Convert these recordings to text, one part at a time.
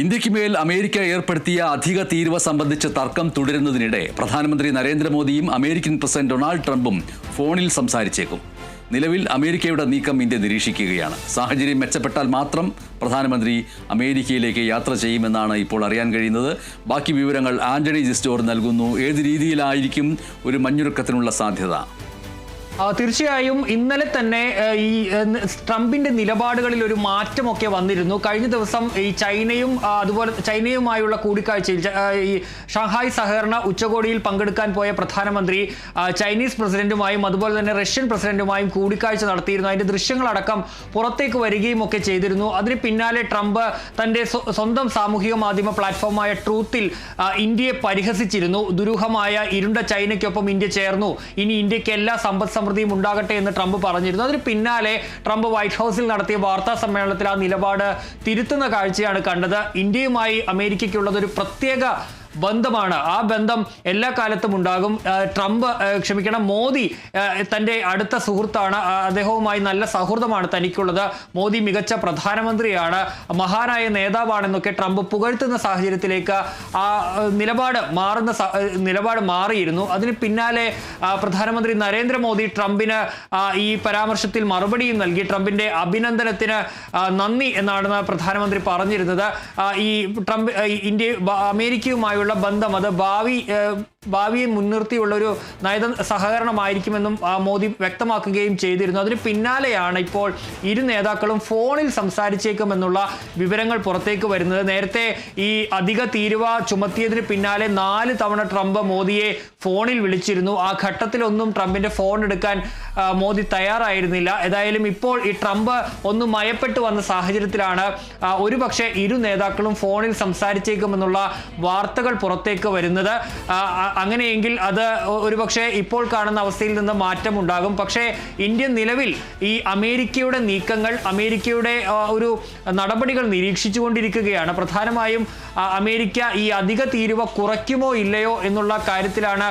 ഇന്ത്യയ്ക്ക് മേൽ അമേരിക്ക ഏർപ്പെടുത്തിയ അധിക തീരുവ സംബന്ധിച്ച തർക്കം തുടരുന്നതിനിടെ പ്രധാനമന്ത്രി നരേന്ദ്രമോദിയും അമേരിക്കൻ പ്രസിഡന്റ് ഡൊണാൾഡ് ട്രംപും ഫോണിൽ സംസാരിച്ചേക്കും. നിലവിൽ അമേരിക്കയുടെ നീക്കം ഇന്ത്യ നിരീക്ഷിക്കുകയാണ്. സാഹചര്യം മെച്ചപ്പെട്ടാൽ മാത്രം പ്രധാനമന്ത്രി അമേരിക്കയിലേക്ക് യാത്ര ചെയ്യുമെന്നാണ് ഇപ്പോൾ അറിയാൻ കഴിയുന്നത്. ബാക്കി വിവരങ്ങൾ ആന്റണി ജിസ്റ്റോർ നൽകുന്നു. ഏത് രീതിയിലായിരിക്കും ഒരു മഞ്ഞുരുക്കത്തിനുള്ള സാധ്യത? തീർച്ചയായും ഇന്നലെ തന്നെ ഈ ട്രംപിന്റെ നിലപാടുകളിൽ ഒരു മാറ്റമൊക്കെ വന്നിരുന്നു. കഴിഞ്ഞ ദിവസം ഈ ചൈനയും അതുപോലെ ചൈനയുമായുള്ള കൂടിക്കാഴ്ചയിൽ ഈ ഷാങ്ഹായ് സഹകരണ ഉച്ചകോടിയിൽ പങ്കെടുക്കാൻ പോയ പ്രധാനമന്ത്രി ചൈനീസ് പ്രസിഡന്റുമായും അതുപോലെ തന്നെ റഷ്യൻ പ്രസിഡന്റുമായും കൂടിക്കാഴ്ച നടത്തിയിരുന്നു. അതിന്റെ ദൃശ്യങ്ങളടക്കം പുറത്തേക്ക് വരികയും ഒക്കെ ചെയ്തിരുന്നു. അതിന് പിന്നാലെ ട്രംപ് തന്റെ സ്വന്തം സാമൂഹിക മാധ്യമ പ്ലാറ്റ്ഫോമായ ട്രൂത്തിൽ ഇന്ത്യയെ പരിഹസിച്ചിരുന്നു. ദുരൂഹമായ ഇരുണ്ട ചൈനയ്ക്കൊപ്പം ഇന്ത്യ ചേർന്നു. ഇനി ഇന്ത്യയ്ക്ക് എല്ലാ സമ്പദ് സമൃദ്ധിയും ഉണ്ടാകട്ടെ എന്ന് ട്രംപ് പറഞ്ഞിരുന്നു. അതിന് പിന്നാലെ ട്രംപ് വൈറ്റ് ഹൗസിൽ നടത്തിയ വാർത്താ സമ്മേളനത്തിൽ ആ നിലപാട് തിരുത്തുന്ന കാഴ്ചയാണ് കണ്ടത്. ഇന്ത്യയുമായി അമേരിക്കയ്ക്കുള്ളത് ഒരു പ്രത്യേക ബന്ധമാണ്. ആ ബന്ധം എല്ലാ കാലത്തും ഉണ്ടാകും. ട്രംപ് ക്ഷമിക്കണം മോദി തന്റെ അടുത്ത സുഹൃത്താണ്. അദ്ദേഹവുമായി നല്ല സൗഹൃദമാണ് തനിക്കുള്ളത്. മോദി മികച്ച പ്രധാനമന്ത്രിയാണ് മഹാനായ നേതാവാണെന്നൊക്കെ ട്രംപ് പുകഴ്ത്തുന്ന സാഹചര്യത്തിലേക്ക് ആ നിലപാട് മാറുന്ന നിലപാട് മാറിയിരുന്നു. അതിന് പിന്നാലെ പ്രധാനമന്ത്രി നരേന്ദ്രമോദി ട്രംപിന് ഈ പരാമർശത്തിൽ മറുപടിയും നൽകി. ട്രംപിന്റെ അഭിനന്ദനത്തിന് നന്ദി എന്നാണ് പ്രധാനമന്ത്രി പറഞ്ഞിരുന്നത്. ഈ ട്രംപ് ഇന്ത്യ ബ- അമേരിക്കയുമായുള്ള ബന്ധം അത് ഭാവി ഭാവിയെ മുൻനിർത്തിയുള്ള ഒരു നയത സഹകരണമായിരിക്കുമെന്നും മോദി വ്യക്തമാക്കുകയും ചെയ്തിരുന്നു. അതിന് പിന്നാലെയാണ് ഇപ്പോൾ ഇരു നേതാക്കളും ഫോണിൽ സംസാരിച്ചേക്കുമെന്നുള്ള വിവരങ്ങൾ പുറത്തേക്ക് വരുന്നത്. നേരത്തെ ഈ അധിക തീരുവ ചുമത്തിയതിന് പിന്നാലെ നാല് തവണ ട്രംപ് മോദിയെ ഫോണിൽ വിളിച്ചിരുന്നു. ആ ഘട്ടത്തിലൊന്നും ട്രംപിന്റെ ഫോൺ എടുക്കാൻ മോദി തയ്യാറായിരുന്നില്ല. ഏതായാലും ഇപ്പോൾ ഈ ട്രംപ് ഒന്ന് മയപ്പെട്ടു വന്ന സാഹചര്യത്തിലാണ് ഒരുപക്ഷെ ഇരു നേതാക്കളും ഫോണിൽ സംസാരിച്ചേക്കുമെന്നുള്ള വാർത്തകൾ പുറത്തേക്ക് വരുന്നത്. അങ്ങനെയെങ്കിൽ അത് ഒരുപക്ഷെ ഇപ്പോൾ കാണുന്ന അവസ്ഥയിൽ നിന്ന് മാറ്റം ഉണ്ടാകും. പക്ഷേ ഇന്ത്യ നിലവിൽ ഈ അമേരിക്കയുടെ നീക്കങ്ങൾ അമേരിക്കയുടെ ഒരു നടപടികൾ നിരീക്ഷിച്ചുകൊണ്ടിരിക്കുകയാണ്. പ്രധാനമായും അമേരിക്ക ഈ അധിക തീരുവ കുറയ്ക്കുമോ ഇല്ലയോ എന്നുള്ള കാര്യത്തിലാണ്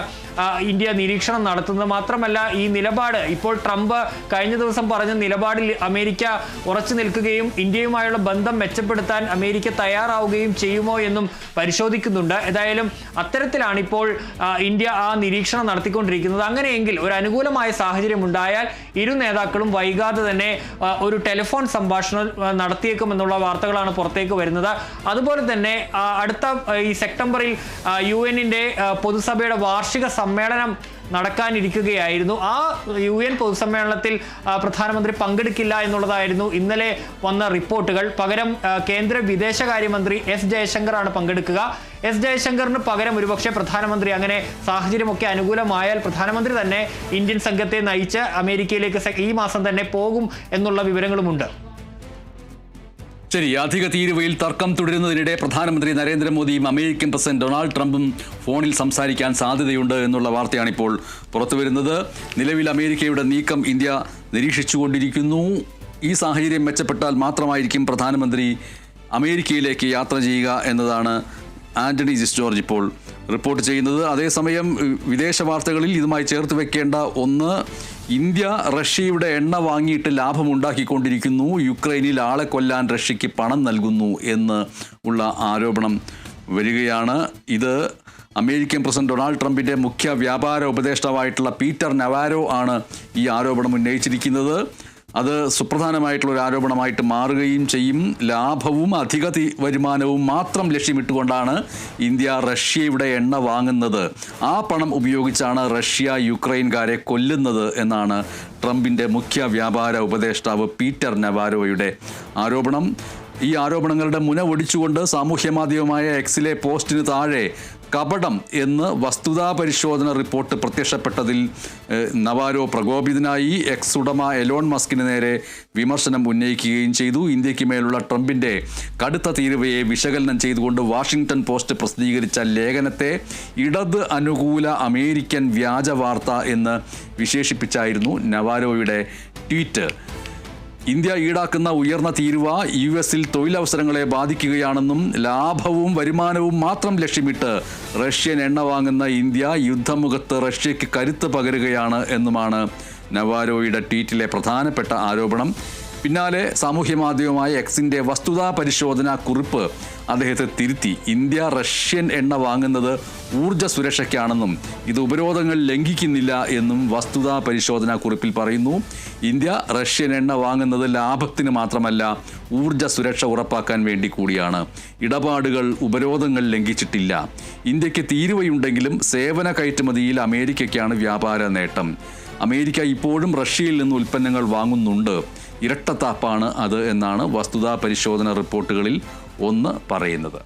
ഇന്ത്യ നിരീക്ഷണം നടത്തുന്നത്. മാത്രമല്ല ഈ നിലപാട് ഇപ്പോൾ ട്രംപ് കഴിഞ്ഞ ദിവസം പറഞ്ഞ നിലപാടിൽ അമേരിക്ക ഉറച്ചു നിൽക്കുകയും ഇന്ത്യയുമായുള്ള ബന്ധം മെച്ചപ്പെടുത്താൻ അമേരിക്ക തയ്യാറാവുകയും ചെയ്യുമോ എന്നും പരിശോധിക്കുന്നുണ്ട്. ഏതായാലും അത്തരത്തിലാണ് ഇപ്പോൾ ഇന്ത്യ ആ നിരീക്ഷണം നടത്തിക്കൊണ്ടിരിക്കുന്നത്. അങ്ങനെയെങ്കിൽ ഒരു അനുകൂലമായ സാഹചര്യം ഉണ്ടായാൽ ഇരു നേതാക്കളും വൈകാതെ തന്നെ ഒരു ടെലിഫോൺ സംഭാഷണം നടത്തിയേക്കുമെന്നുള്ള വാർത്തകളാണ് പുറത്തേക്ക് വരുന്നത്. അതുപോലെ തന്നെ അടുത്ത ഈ സെപ്റ്റംബറിൽ യു എന്നിന്റെ പൊതുസഭയുടെ വാർഷിക സമ്മേളനം നടക്കാനിരിക്കുകയായിരുന്നു. ആ യു എൻ പൊതുസമ്മേളനത്തിൽ പ്രധാനമന്ത്രി പങ്കെടുക്കില്ല എന്നുള്ളതായിരുന്നു ഇന്നലെ വന്ന റിപ്പോർട്ടുകൾ. പകരം കേന്ദ്ര വിദേശകാര്യമന്ത്രി എസ് ജയശങ്കറാണ് പങ്കെടുക്കുക. എസ് ജയശങ്കറിന് പകരം ഒരുപക്ഷെ പ്രധാനമന്ത്രി അങ്ങനെ സാഹചര്യമൊക്കെ അനുകൂലമായാൽ പ്രധാനമന്ത്രി തന്നെ ഇന്ത്യൻ സംഘത്തെ നയിച്ച് അമേരിക്കയിലേക്ക് ഈ മാസം തന്നെ പോകും എന്നുള്ള വിവരങ്ങളുമുണ്ട്. ശരി അധിക തീരുവയിൽ തർക്കം തുടരുന്നതിനിടെ പ്രധാനമന്ത്രി നരേന്ദ്രമോദിയും അമേരിക്കൻ പ്രസിഡന്റ് ഡൊണാൾഡ് ട്രംപും ഫോണിൽ സംസാരിക്കാൻ സാധ്യതയുണ്ട് എന്നുള്ള വാർത്തയാണിപ്പോൾ പുറത്തുവരുന്നത്. നിലവിൽ അമേരിക്കയുടെ നീക്കം ഇന്ത്യ നിരീക്ഷിച്ചുകൊണ്ടിരിക്കുന്നു. ഈ സാഹചര്യം മെച്ചപ്പെട്ടാൽ മാത്രമായിരിക്കും പ്രധാനമന്ത്രി അമേരിക്കയിലേക്ക് യാത്ര ചെയ്യുക എന്നതാണ് ആന്റണി ജിസ് ജോർജ് ഇപ്പോൾ റിപ്പോർട്ട് ചെയ്യുന്നത്. അതേസമയം വിദേശ വാർത്തകളിൽ ഇതുമായി ചേർത്ത് വെക്കേണ്ട ഒന്ന് ഇന്ത്യ റഷ്യയുടെ എണ്ണ വാങ്ങിയിട്ട് ലാഭമുണ്ടാക്കിക്കൊണ്ടിരിക്കുന്നു. യുക്രൈനിൽ ആളെ കൊല്ലാൻ റഷ്യയ്ക്ക് പണം നൽകുന്നു എന്ന് ഉള്ള ആരോപണം വരികയാണ്. ഇത് അമേരിക്കൻ പ്രസിഡന്റ് ഡൊണാൾഡ് ട്രംപിന്റെ മുഖ്യ വ്യാപാര ഉപദേഷ്ടാവായിട്ടുള്ള പീറ്റർ നവാരോ ആണ് ഈ ആരോപണം ഉന്നയിച്ചിരിക്കുന്നത്. അത് സുപ്രധാനമായിട്ടുള്ള ഒരു ആരോപണമായിട്ട് മാറുകയും ചെയ്യും. ലാഭവും അധിക വരുമാനവും മാത്രം ലക്ഷ്യമിട്ടുകൊണ്ടാണ് ഇന്ത്യ റഷ്യയുടെ എണ്ണ വാങ്ങുന്നത്. ആ പണം ഉപയോഗിച്ചാണ് റഷ്യ യുക്രൈൻകാരെ കൊല്ലുന്നത് എന്നാണ് ട്രംപിന്റെ മുഖ്യ വ്യാപാര ഉപദേഷ്ടാവ് പീറ്റർ നവാരോയുടെ ആരോപണം. ഈ ആരോപണങ്ങളുടെ മുന ഒടിച്ചുകൊണ്ട് സാമൂഹ്യ മാധ്യമമായ എക്സിലെ പോസ്റ്റിന് താഴെ കപടം എന്ന് വസ്തുതാ പരിശോധന റിപ്പോർട്ട് പ്രത്യക്ഷപ്പെട്ടതിൽ നവാരോ പ്രകോപിതനായി എക്സ് ഉടമ എലോൺ മസ്കിന് നേരെ വിമർശനം ഉന്നയിക്കുകയും ചെയ്തു. ഇന്ത്യയ്ക്ക് മേലുള്ള ട്രംപിന്റെ കടുത്ത തീരുവയെ വിശകലനം ചെയ്തുകൊണ്ട് വാഷിംഗ്ടൺ പോസ്റ്റ് പ്രസിദ്ധീകരിച്ച ലേഖനത്തെ ഇടത് അനുകൂല അമേരിക്കൻ വ്യാജ വാർത്ത എന്ന് വിശേഷിപ്പിച്ചായിരുന്നു നവാരോയുടെ ട്വീറ്റ്. ഇന്ത്യ ഈടാക്കുന്ന ഉയർന്ന തീരുവ യു എസിൽ തൊഴിലവസരങ്ങളെ ബാധിക്കുകയാണെന്നും ലാഭവും വരുമാനവും മാത്രം ലക്ഷ്യമിട്ട് റഷ്യൻ എണ്ണ വാങ്ങുന്ന ഇന്ത്യ യുദ്ധമുഖത്ത് റഷ്യയ്ക്ക് കരുത്ത് പകരുകയാണ് എന്നുമാണ് നവാരോയുടെ ട്വീറ്റിലെ പ്രധാനപ്പെട്ട ആരോപണം. പിന്നാലെ സാമൂഹ്യ മാധ്യമമായ എക്സിന്റെ വസ്തുതാ പരിശോധനാ കുറിപ്പ് അദ്ദേഹത്തെ തിരുത്തി. ഇന്ത്യ റഷ്യൻ എണ്ണ വാങ്ങുന്നത് ഊർജ സുരക്ഷയ്ക്കാണെന്നും ഇത് ഉപരോധങ്ങൾ ലംഘിക്കുന്നില്ല എന്നും വസ്തുതാ പരിശോധനാ കുറിപ്പിൽ പറയുന്നു. ഇന്ത്യ റഷ്യൻ എണ്ണ വാങ്ങുന്നത് ലാഭത്തിന് മാത്രമല്ല ഊർജ സുരക്ഷ ഉറപ്പാക്കാൻ വേണ്ടി കൂടിയാണ്. ഇടപാടുകൾ ഉപരോധങ്ങൾ ലംഘിച്ചിട്ടില്ല. ഇന്ത്യയ്ക്ക് തീരുവയുണ്ടെങ്കിലും സേവന കയറ്റുമതിയിൽ അമേരിക്കയ്ക്കാണ് വ്യാപാര നേട്ടം. അമേരിക്ക ഇപ്പോഴും റഷ്യയിൽ നിന്ന് ഉൽപ്പന്നങ്ങൾ വാങ്ങുന്നുണ്ട്. ഇരട്ടത്താപ്പാണ് അത് എന്നാണ് വസ്തുതാ പരിശോധന റിപ്പോർട്ടുകളിൽ ഒന്ന് പറയുന്നത്.